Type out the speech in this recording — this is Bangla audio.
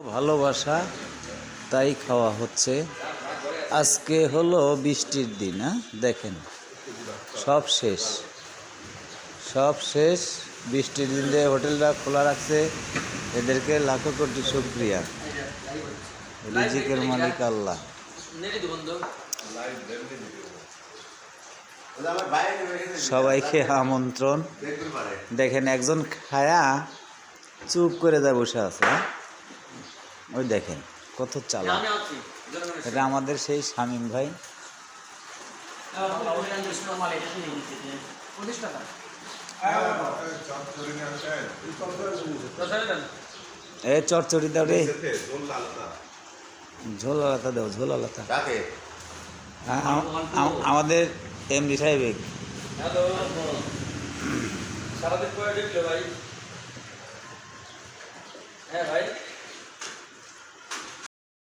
ভালোবাসা, তাই খাওয়া হচ্ছে। আজকে হলো বৃষ্টির দিন হ্যাঁ দেখেন, সব শেষ। সব শেষ, বৃষ্টির দিন যে হোটেলটা খোলা রাখছে, এদেরকে লাখো কোটি শুক্রিয়া। রিজিকের মালিক আল্লাহ। সবাইকে আমন্ত্রণ। দেখেন, একজন খায়া চুপ করে যা বসে আছে হ্যাঁ? ওই দেখেন কত চালা এটা আমাদের সেই শামীম ভাই। এ চটচড়ি দাও রে। ঝোল আলাদা দাও ঝোল আলাদা কাকে? আ- আ- আ- আমাদের এমডি সাহেব। সারাদিন পরে দেখল ভাই। হ্যাঁ ভাই।